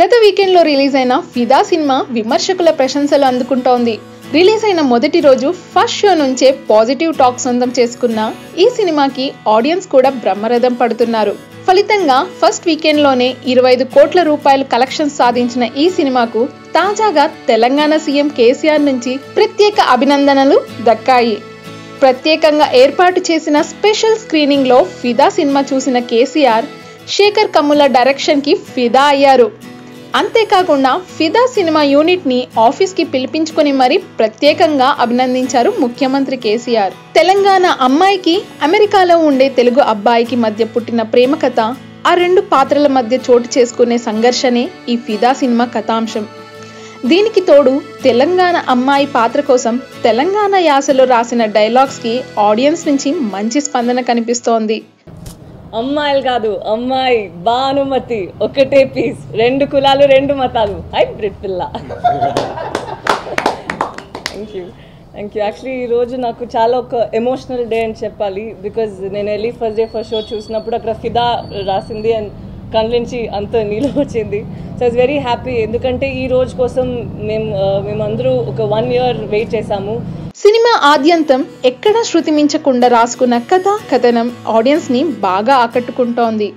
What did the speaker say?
గత వీకెండ్లో రిలీజ్ అయిన ఫిదా సినిమా విమర్శకుల ప్రశంసలు అందుకుంటోంది. రిలీజ్ అయిన మొదటి రోజు ఫస్ట్ షో నుంచే పాజిటివ్ టాక్ సొంతం చేసుకున్న ఈ సినిమాకి ఆడియన్స్ కూడా బ్రహ్మరథం పడుతున్నారు. ఫలితంగా ఫస్ట్ వీకెండ్లోనే ఇరవై ఐదు కోట్ల రూపాయలు కలెక్షన్స్ సాధించిన ఈ సినిమాకు తాజాగా తెలంగాణ సీఎం కేసీఆర్ నుంచి ప్రత్యేక అభినందనలు దక్కాయి. ప్రత్యేకంగా ఏర్పాటు చేసిన స్పెషల్ స్క్రీనింగ్లో ఫిదా సినిమా చూసిన కేసీఆర్ శేఖర్ కమ్ముల డైరెక్షన్కి ఫిదా అయ్యారు. అంతేకాకుండా ఫిదా సినిమా యూనిట్ని ఆఫీస్కి పిలిపించుకొని మరీ ప్రత్యేకంగా అభినందించారు ముఖ్యమంత్రి కేసీఆర్. తెలంగాణ అమ్మాయికి అమెరికాలో ఉండే తెలుగు అబ్బాయికి మధ్య పుట్టిన ప్రేమ కథ ఆ రెండు పాత్రల మధ్య చోటు చేసుకునే సంఘర్షణే ఈ ఫిదా సినిమా కథాంశం. దీనికి తోడు తెలంగాణ అమ్మాయి పాత్ర కోసం తెలంగాణ యాసలో రాసిన డైలాగ్స్కి ఆడియన్స్ నుంచి మంచి స్పందన కనిపిస్తోంది. అమ్మాయిలు కాదు అమ్మాయి భానుమతి ఒకటే పీస్ రెండు కులాలు రెండు మతాలు. హైబ్రిడ్ పిల్ల. Thank you thank you actually ఈరోజు నాకు చాలా ఒక ఎమోషనల్ డే అని చెప్పాలి బికాజ్ నేను వెళ్ళి ఫస్ట్ డే ఫస్ట్ షో చూసినప్పుడు అక్కడ ఫిదా రాసింది అండ్ కళ్ళ నుంచి అంత నీళ్ళు వచ్చింది. సో ఇట్స్ వెరీ హ్యాపీ ఎందుకంటే ఈ రోజు కోసం మేము uh, మేమందరూ ఒక వన్ ఇయర్ వెయిట్ చేసాము. సినిమా ఆద్యంతం ఎక్కడా శృతిమించకుండా రాసుకున్న కథ కథనం ఆడియన్స్ని బాగా ఆకట్టుకుంటోంది.